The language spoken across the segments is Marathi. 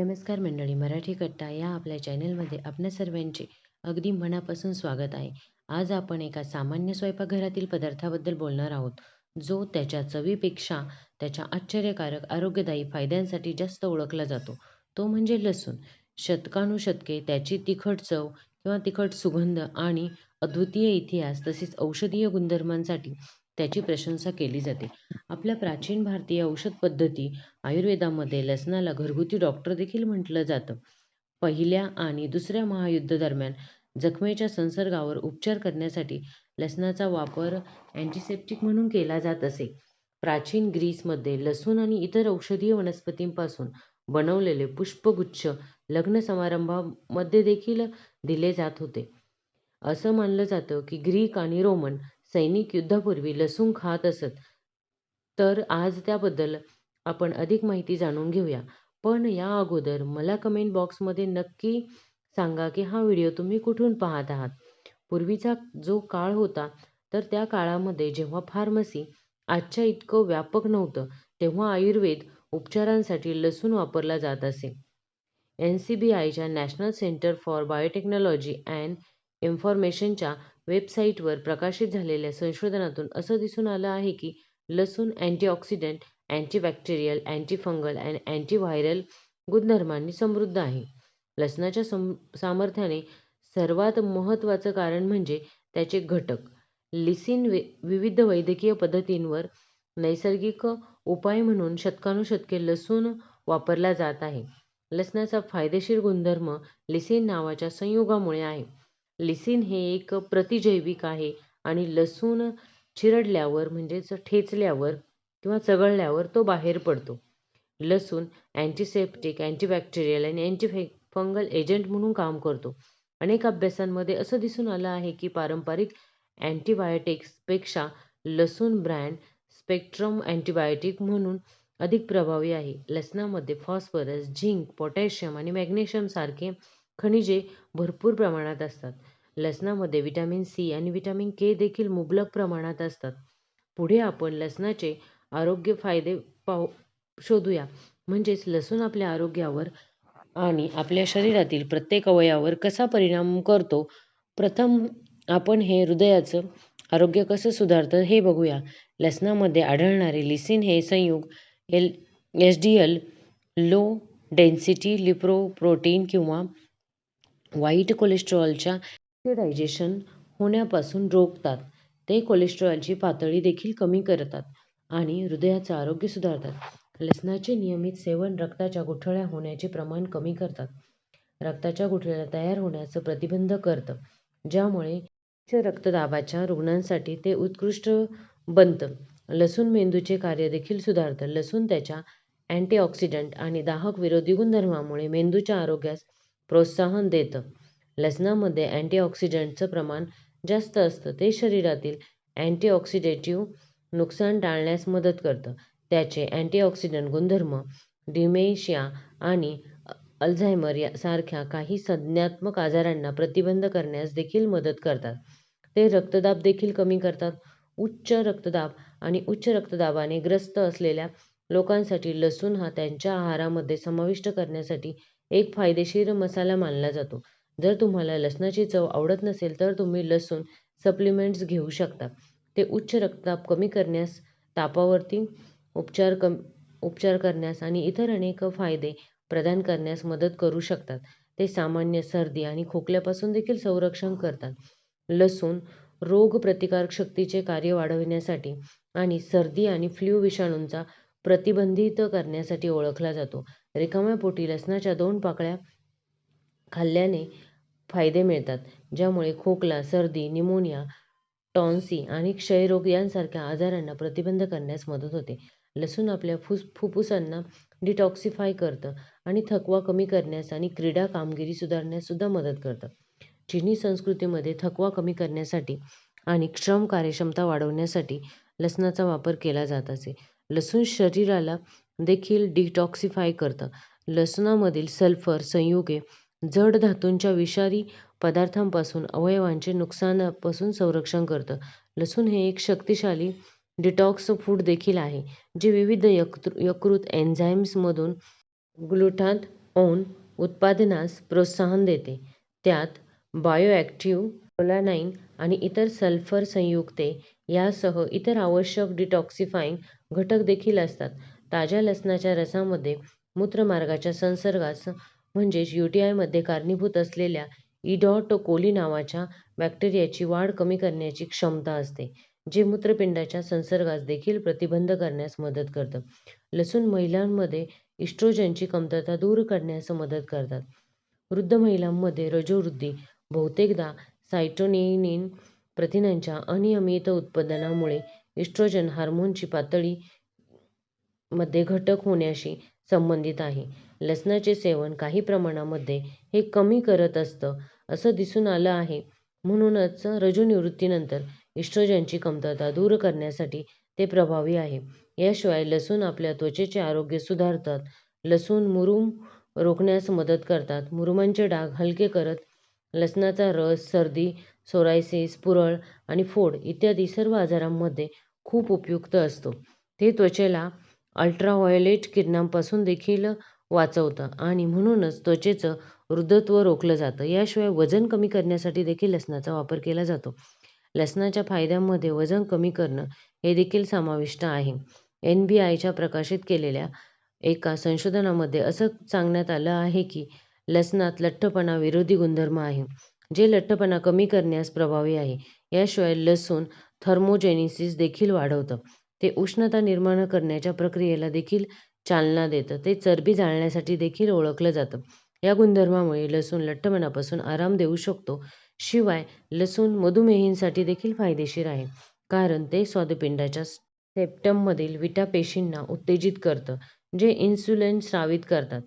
नमस्कार मंडळी मराठी कट्टा या आपल्या चॅनलमध्ये आपल्या सर्वांचे अगदी मनापासून स्वागत आहे. आज आपण एका सामान्य स्वयंपाकघरातील पदार्थाबद्दल बोलणार आहोत जो त्याच्या चवीपेक्षा त्याच्या आश्चर्यकारक आरोग्यदायी फायद्यांसाठी जास्त ओळखला जातो. तो म्हणजे लसूण. शतकानुशतके त्याची तिखट चव किंवा तिखट सुगंध आणि अद्वितीय इतिहास तसेच औषधीय गुणधर्मांसाठी त्याची प्रशंसा केली जाते. आपल्या प्राचीन भारतीय औषध पद्धती आयुर्वेदामध्ये लसणाला घरगुती डॉक्टर देखील म्हटलं जातं. पहिल्या आणि दुसऱ्या महायुद्धादरम्यान जखमेच्या संसर्गावर उपचार करण्यासाठी लसणाचा वापर अँटीसेप्टिक म्हणून केला जात असे. प्राचीन ग्रीसमध्ये लसूण आणि इतर औषधीय वनस्पतींपासून बनवलेले पुष्पगुच्छ लग्न समारंभामध्ये देखील दिले जात होते. असं मानलं जातं की ग्रीक आणि रोमन सैनिक युद्धापूर्वी लसूण खात असत. तर आज त्याबद्दल आपण अधिक माहिती जाणून घेऊया. पण या अगोदर मला कमेंट बॉक्समध्ये नक्की सांगा की हा व्हिडिओ तुम्ही कुठून पाहत आहात? पूर्वीचा जो काळ होता तर त्या काळामध्ये जेव्हा फार्मसी आजच्या इतकं व्यापक नव्हतं तेव्हा आयुर्वेद उपचारांसाठी लसूण वापरला जात असे. एन सी बी आयच्या national centre for biotechnology and इन्फॉर्मेशनच्या वेबसाईटवर प्रकाशित झालेल्या संशोधनातून असं दिसून आलं आहे की लसूण अँटीऑक्सिडंट अँटीबॅक्टेरियल अँटीफंगल आणि अँटीव्हायरल गुणधर्मांनी समृद्ध आहे. लसणाच्या सम सामर्थ्याने सर्वात महत्त्वाचं कारण म्हणजे त्याचे घटक. लिसिन वे विविध वैद्यकीय पद्धतींवर नैसर्गिक उपाय म्हणून शतकानुशतके लसूण वापरला जात आहे. लसणाचा फायदेशीर गुणधर्म लिसिन नावाच्या संयुगामुळे आहे. लिसिन हे एक प्रतिजैविक आहे आणि लसूण चिरडल्यावर म्हणजेच ठेचल्यावर किंवा चघळल्यावर तो बाहेर पडतो. लसूण अँटीसेप्टिक अँटीबॅक्टेरियल आणि अँटी फंगल एजंट म्हणून काम करतो. अनेक अभ्यासांमध्ये असं दिसून आलं आहे की पारंपरिक अँटीबायोटिक्सपेक्षा लसूण ब्रँड स्पेक्ट्रम अँटीबायोटिक म्हणून अधिक प्रभावी आहे. लसणामध्ये फॉस्फरस झिंक पोटॅशियम आणि मॅग्नेशियमसारखे खनिजे भरपूर प्रमाणात असतात. लसणामध्ये व्हिटॅमिन सी आणि व्हिटॅमिन के देखील मुबलक प्रमाणात असतात. पुढे आपण लसणाचे आरोग्य फायदे पाहू शोधूया. म्हणजेच लसूण आपल्या आरोग्यावर आणि आपल्या शरीरातील प्रत्येक अवयावर कसा परिणाम करतो? प्रथम आपण हे हृदयाचं आरोग्य कसं सुधारतं हे बघूया. लसणामध्ये आढळणारे लिसिन हे संयुग L S D L low density lipoprotein किंवा वाईट कोलेस्ट्रॉलच्या ऑक्सिडायझेशन होण्यापासून रोखतात. ते कोलेस्ट्रॉलची पातळी देखील कमी करतात आणि हृदयाचं आरोग्य सुधारतात. लसणाचे नियमित सेवन रक्ताच्या गुठळ्या होण्याचे प्रमाण कमी करतात. रक्ताच्या गुठळ्या तयार होण्याचं प्रतिबंध करतं ज्यामुळे उच्च रक्तदाबाच्या रुग्णांसाठी ते उत्कृष्ट बनतं. लसूण मेंदूचे कार्य देखील सुधारतं. लसूण त्याच्या अँटीऑक्सिडंट आणि दाहक विरोधी गुणधर्मामुळे मेंदूच्या आरोग्यास प्रोत्साहन देतं. लसणामध्ये अँटीऑक्सिडंटचं प्रमाण जास्त असतं. ते शरीरातील अँटीऑक्सिडेटिव्ह नुकसान टाळण्यास मदत करतं. त्याचे अँटीऑक्सिडंट गुणधर्म डिमेशिया आणि अल्झायमर यासारख्या काही संज्ञात्मक आजारांना प्रतिबंध करण्यास देखील मदत करतात. ते रक्तदाब देखील कमी करतात. उच्च रक्तदाब आणि उच्च रक्तदाबाने ग्रस्त असलेल्या लोकांसाठी लसूण हा त्यांच्या आहारामध्ये समाविष्ट करण्यासाठी एक फायदेशीर मसाला मानला जातो. जर तुम्हाला लसणाची चव आवडत नसेल तर तुम्ही लसूण सप्लिमेंट्स घेऊ शकता. ते उच्च रक्तदाब कमी करण्यास तापावरती उपचार कम उपचार करण्यास आणि इतर अनेक फायदे प्रदान करण्यास मदत करू शकतात. ते सामान्य सर्दी आणि खोकल्यापासून देखील संरक्षण करतात. लसूण रोग प्रतिकारक शक्तीचे कार्य वाढविण्यासाठी आणि सर्दी आणि फ्ल्यू विषाणूंचा प्रतिबंधित करण्यासाठी ओळखला जातो. रिकाम्या पोटी लसणाच्या दोन पाकळ्या खाल्ल्याने फायदे मिळतात ज्यामुळे खोकला सर्दी निमोनिया टॉन्सी आणि क्षयरोग यांसारख्या आजारांना प्रतिबंध करण्यास मदत होते. लसूण आपल्या फुस फुफ्फुसांना डिटॉक्सिफाय करतं आणि थकवा कमी करण्यास आणि क्रीडा कामगिरी सुधारण्यास सुद्धा मदत करतं. चिनी संस्कृतीमध्ये थकवा कमी करण्यासाठी आणि श्रम कार्यक्षमता वाढवण्यासाठी लसणाचा वापर केला जात असे. लसूण शरीराला देखील डिटॉक्सिफाय करतं. लसणामधील सल्फर संयुगे जड धातूंच्या विषारी पदार्थांपासून अवयवांचे नुकसानापासून संरक्षण करतं लसूण हे एक शक्तिशाली डिटॉक्स फूड देखील आहे जे विविध यकृत एन्झाईम्समधून ग्लुटात ओन उत्पादनास प्रोत्साहन देते. त्यात बायोॲक्टिव्ह सोलानाईन आणि इतर सल्फर संयुक्ते यासह इतर आवश्यक डिटॉक्सिफाइंग घटक देखील असतात. ताज्या लसणाच्या रसामध्ये मूत्रमार्गाच्या संसर्गास म्हणजेच यूटीआयमध्ये कारणीभूत असलेल्या e इडॉटोकोली कोली नावाच्या बॅक्टेरियाची वाढ कमी करण्याची क्षमता असते, जे मूत्रपिंडाच्या संसर्गास देखील प्रतिबंध करण्यास मदत करतं. लसूण महिलांमध्ये इस्ट्रोजनची कमतरता दूर करण्यास मदत करतात. वृद्ध महिलांमध्ये रजोवृद्धी बहुतेकदा सायटोनिन प्रथिनांच्या अनियमित उत्पादनामुळे इस्ट्रोजन हार्मोनची पातळी मध्ये घट होण्याशी संबंधित आहे. लसणाचे सेवन काही प्रमाणामध्ये हे कमी करत असतं, असं दिसून आलं आहे. म्हणूनच रजोनिवृत्तीनंतर इस्ट्रोजनची कमतरता दूर करण्यासाठी ते प्रभावी आहे. याशिवाय लसूण आपल्या त्वचेचे आरोग्य सुधारतात. लसूण मुरूम रोखण्यास मदत करतात. मुरुमांचे डाग हलके करत लसणाचा रस सर्दी, सोरायसिस, पुरळ आणि फोड इत्यादी सर्व आजारांमध्ये खूप उपयुक्त असतो. ते त्वचेला अल्ट्राव्हायोलेट किरणांपासून देखील वाचवतं आणि म्हणूनच त्वचेचं वृद्धत्व रोखलं जातं. याशिवाय वजन कमी करण्यासाठी देखील लसणाचा वापर केला जातो. लसणाच्या फायद्यांमध्ये वजन कमी करणं हे देखील समाविष्ट आहे. एनबीआयच्या प्रकाशित केलेल्या एका संशोधनामध्ये असं सांगण्यात आलं आहे की लसणात लठ्ठपणा विरोधी गुणधर्म आहे, जे लठ्ठपणा कमी करण्यास प्रभावी आहे. याशिवाय लसूण थर्मोजेनेसिस देखील वाढवतं. ते उष्णता निर्माण करण्याच्या प्रक्रियेला देखील चालना देतं. ते चरबी जाळण्यासाठी देखील ओळखलं जातं. या गुणधर्मामुळे लसूण लठ्ठपणापासून आराम देऊ शकतो. शिवाय लसूण मधुमेहींसाठी देखील फायदेशीर आहे, कारण ते स्वादुपिंडाच्या सेप्टममधील विटा पेशींना उत्तेजित करतं, जे इन्सुलिन स्रावित करतात.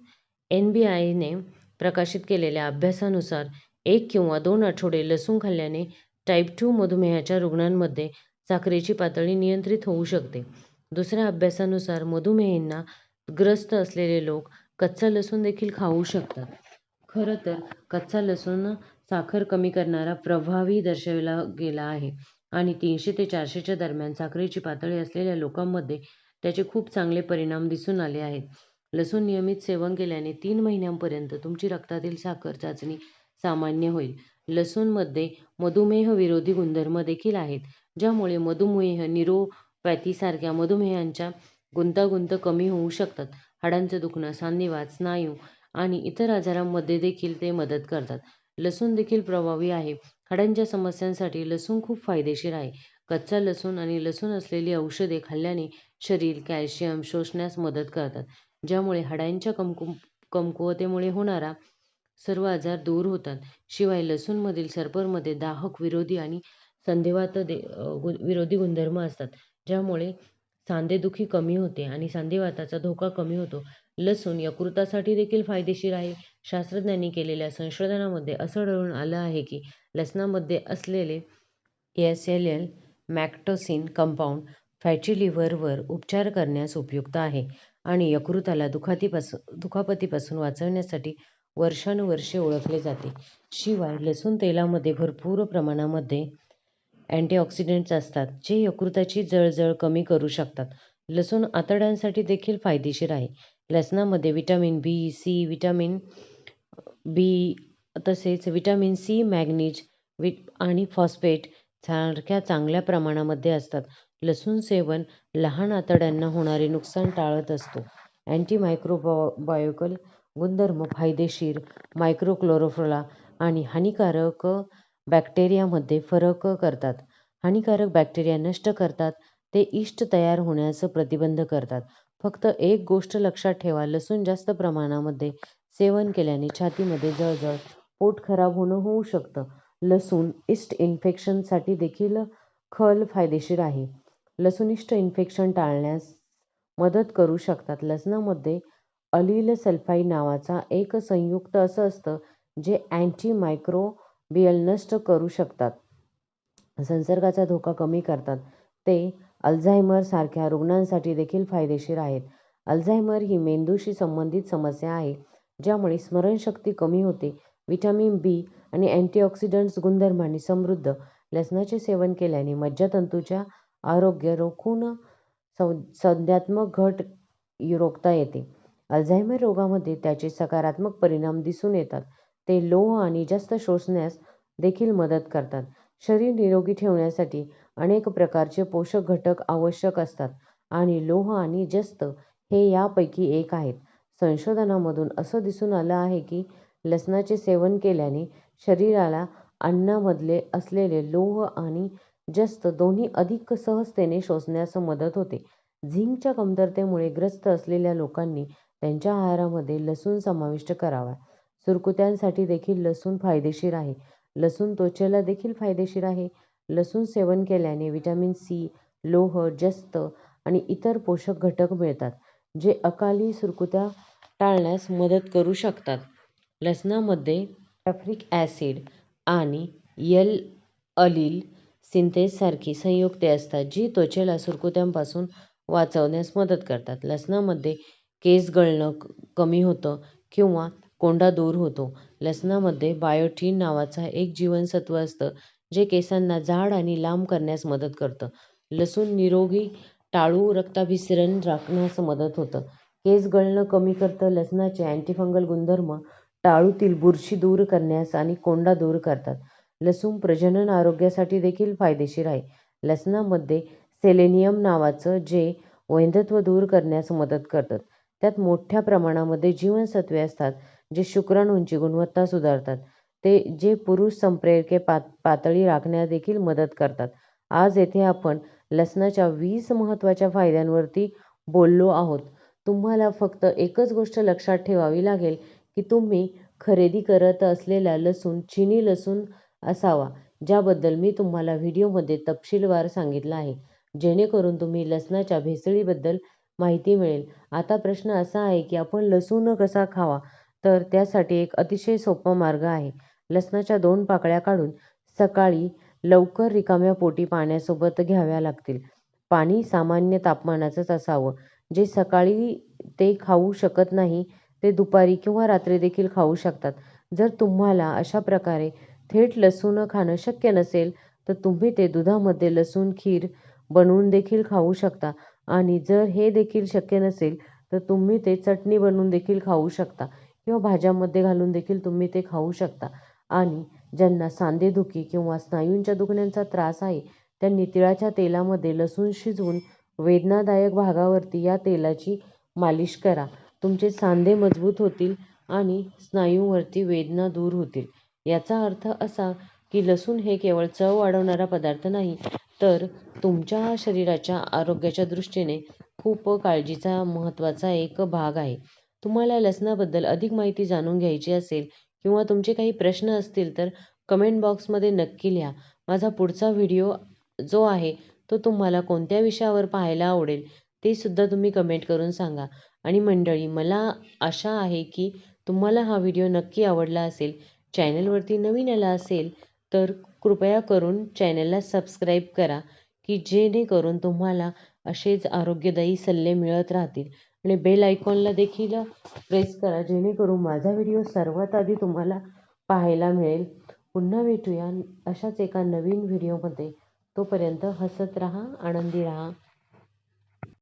एनबीआयने प्रकाशित केलेल्या अभ्यासानुसार एक किंवा दोन आठवडे लसूण खाल्ल्याने टाईप टू मधुमेहाच्या रुग्णांमध्ये साखरेची पातळी नियंत्रित होऊ शकते. दुसऱ्या अभ्यासानुसार मधुमेहींना ग्रस्त असलेले लोक कच्चा लसूण देखील खाऊ शकतात. खरं तर कच्चा लसूण साखर कमी करणारा प्रभावी दर्शविला गेला आहे आणि तीनशे ते चारशेच्या दरम्यान साखरेची पातळी असलेल्या लोकांमध्ये त्याचे खूप चांगले परिणाम दिसून आले आहेत. लसूण नियमित सेवन केल्याने तीन महिन्यांपर्यंत तुमची रक्तातील साखर चाचणी सामान्य होईल. लसूणमध्ये मधुमेह मधुमेहविरोधी गुणधर्म देखील आहेत, ज्यामुळे मधुमेह पॅथीसारख्या मधुमेहांच्या गुंतागुंत कमी होऊ शकतात. हाडांचं दुखणं, सांधिवात, स्नायू आणि इतर आजारांमध्ये देखील ते मदत करतात. लसूण देखील प्रभावी आहे हाडांच्या समस्यांसाठी लसूण खूप फायदेशीर आहे. कच्चा लसूण आणि लसूण असलेली औषधे खाल्ल्याने शरीर कॅल्शियम शोषण्यास मदत करतात, ज्यामुळे हाडांच्या कमकुवतेमुळे होणारा सर्व आजार दूर होतात. शिवाय लसूणमधील सल्फरमध्ये दाहक विरोधी आणि संधिवात दे विरोधी गुणधर्म असतात, ज्यामुळे सांधेदुखी कमी होते आणि सांधेवाताचा धोका कमी होतो. लसूण यकृतासाठी देखील फायदेशीर आहे. शास्त्रज्ञांनी केलेल्या संशोधनामध्ये असं आढळून आलं आहे की लसणामध्ये असलेले एस एल एल मॅक्टोसिन कंपाऊंड फॅटी लिव्हरवर उपचार करण्यास उपयुक्त आहे आणि यकृताला दुखातीपासून दुखापतीपासून वाचवण्यासाठी वर्षानुवर्षे ओळखले जाते. शिवाय लसूण तेलामध्ये भरपूर प्रमाणामध्ये अँटीऑक्सिडेंट्स असतात, जे यकृताची जळजळ कमी करू शकतात. लसूण आतड्यांसाठी देखील फायदेशीर आहे. लसणामध्ये vitamin B, C, vitamin B तसेच विटॅमिन सी, मॅग्नीज वि आणि फॉस्फेट सारख्या चांगल्या प्रमाणामध्ये असतात. लसूण सेवन लहान आतड्यांना होणारे नुकसान टाळत असतो. अँटिमायक्रोबायकल गुणधर्म फायदेशीर मायक्रोक्लोरोफ्रोला आणि हानिकारक बॅक्टेरियामध्ये फरक करतात. हानिकारक बॅक्टेरिया नष्ट करतात. ते इष्ट तयार होण्यास प्रतिबंध करतात. फक्त एक गोष्ट लक्षात ठेवा लसूण जास्त प्रमाणामध्ये सेवन केल्याने छातीमध्ये जळजळ, पोट खराब होणं होऊ शकतं. लसूण यीस्ट इन्फेक्शनसाठी देखील खल फायदेशीर आहे. लसूण इन्फेक्शन टाळण्यास मदत करू शकतात. लसणामध्ये अलील सल्फाईड नावाचा एक संयुक्त असं असतं, जे बियल नष्ट करू शकतात. संसर्गाचा धोका कमी करतात. ते अल्झायमर सारख्या रुग्णांसाठी देखील फायदेशीर आहेत. अल्झायमर ही मेंदूशी संबंधित समस्या आहे, ज्यामुळे स्मरणशक्ती कमी होते. विटॅमिन बी आणि अँटीऑक्सिडंट्स गुणधर्मांनी समृद्ध लसणाचे सेवन केल्याने मज्जातंतूच्या आरोग्य राखून संधिवातात्मक घट रोखता येते. अल्झायमर रोगामध्ये त्याचे सकारात्मक परिणाम दिसून येतात. ते लोह आणि जस्त शोषण्यास देखील मदत करतात. शरीर निरोगी ठेवण्यासाठी अनेक प्रकारचे पोषक घटक आवश्यक असतात आणि लोह आणि जस्त हे यापैकी एक आहेत. संशोधनामधून असं दिसून आलं आहे की लसणाचे सेवन केल्याने शरीराला अन्नामध्ये असलेले लोह आणि जस्त दोन्ही अधिक सहजतेने शोषण्यास मदत होते. झिंकच्या कमतरतेमुळे ग्रस्त असलेल्या लोकांनी त्यांच्या आहारामध्ये लसूण समाविष्ट करावा. सुरकुत्यांसाठी देखील लसूण फायदेशीर आहे. लसूण त्वचेला देखील फायदेशीर आहे. लसूण सेवन केल्याने व्हिटॅमिन सी, लोह, जस्त आणि इतर पोषक घटक मिळतात, जे अकाली सुरकुत्या टाळण्यास मदत करू शकतात. लसणामध्ये सॅल्फ्रिक ॲसिड आणि यल अलिल सिंथेससारखी संयुक्ते असतात जी त्वचेला सुरकुत्यांपासून वाचवण्यास मदत करतात. लसणामध्ये केस गळणं कमी होतं किंवा कोंडा दूर होतो. लसणामध्ये बायोटिन नावाचं एक जीवनसत्व असतं जे केसांना जाड आणि लांब करण्यास मदत करतं. लसूण निरोगी टाळू रक्ताभिसरण राखण्यास मदत होतं. केस गळणं कमी करतं लसणाचे अँटीफंगल गुणधर्म टाळूतील बुरशी दूर करण्यास आणि कोंडा दूर करतात. लसूण प्रजनन आरोग्यासाठी देखील फायदेशीर आहे. लसणामध्ये सेलेनियम नावाचं जे वैंधत्व दूर करण्यास मदत करतं. त्यात मोठ्या प्रमाणामध्ये जीवनसत्त्वे असतात जे शुक्राणूंची गुणवत्ता सुधारतात, ते जे पुरुष संप्रेरके पातळी राखण्यास देखील मदत करतात. आज येथे आपण लसणाच्या वीस महत्त्वाच्या फायद्यांवरती बोललो आहोत. तुम्हाला फक्त एकच गोष्ट लक्षात ठेवावी लागेल की तुम्ही खरेदी करत असलेला लसूण चिनी लसूण असावा, ज्याबद्दल मी तुम्हाला व्हिडिओमध्ये तपशीलवार सांगितलं आहे, जेणेकरून तुम्ही लसणाच्या भेसळीबद्दल माहिती मिळेल. आता प्रश्न असा आहे की आपण लसूण कसा खावा? तर त्यासाठी एक अतिशय सोपा मार्ग आहे. लसणाच्या दोन पाकळ्या काढून सकाळी लवकर रिकाम्या पोटी पाण्यासोबत घ्याव्या लागतील. पाणी सामान्य तापमानाचंच असावं. जे सकाळी ते खाऊ शकत नाही ते दुपारी किंवा रात्री देखील खाऊ शकतात. जर तुम्हाला अशा प्रकारे थेट लसूण खाणं शक्य नसेल तर तुम्ही ते दुधामध्ये लसूण खीर बनवून देखील खाऊ शकता आणि जर हे देखील शक्य नसेल तर तुम्ही ते चटणी बनवून देखील खाऊ शकता किंवा भाज्यांमध्ये घालून देखील तुम्ही ते खाऊ शकता. आणि ज्यांना सांधेदुखी किंवा स्नायूंच्या दुखण्यांचा त्रास आहे त्यांनी तिळाच्या तेलामध्ये लसूण शिजवून वेदनादायक भागावरती या तेलाची मालिश करा. तुमचे सांधे मजबूत होतील आणि स्नायूंवरती वेदना दूर होतील. याचा अर्थ असा की लसूण हे केवळ चव वाढवणारा पदार्थ नाही, तर तुमच्या शरीराच्या आरोग्याच्या दृष्टीने खूप काळजीचा महत्त्वाचा एक भाग आहे. तुम्हाला लसणाबद्दल अधिक माहिती जाणून घ्यायची असेल किंवा तुमचे काही प्रश्न असतील तर कमेंट बॉक्समध्ये नक्की लिहा. माझा पुढचा व्हिडिओ जो आहे तो तुम्हाला कोणत्या विषयावर पाहायला आवडेल ते सुद्धा तुम्ही कमेंट करून सांगा. आणि मंडळी, मला आशा आहे की तुम्हाला हा व्हिडिओ नक्की आवडला असेल. चॅनलवरती नवीन आला असेल तर कृपया करून चॅनलला सबस्क्राईब करा की जेणेकरून तुम्हाला असेच आरोग्यदायी सल्ले मिळत राहतील आणि बेल आयकॉनला देखील प्रेस करा जेणेकरून माझा व्हिडिओ सर्वात आधी तुम्हाला पाहायला मिळेल. पुन्हा भेटूया अशाच एका नवीन व्हिडिओमध्ये. तोपर्यंत हसत राहा, आनंदी राहा.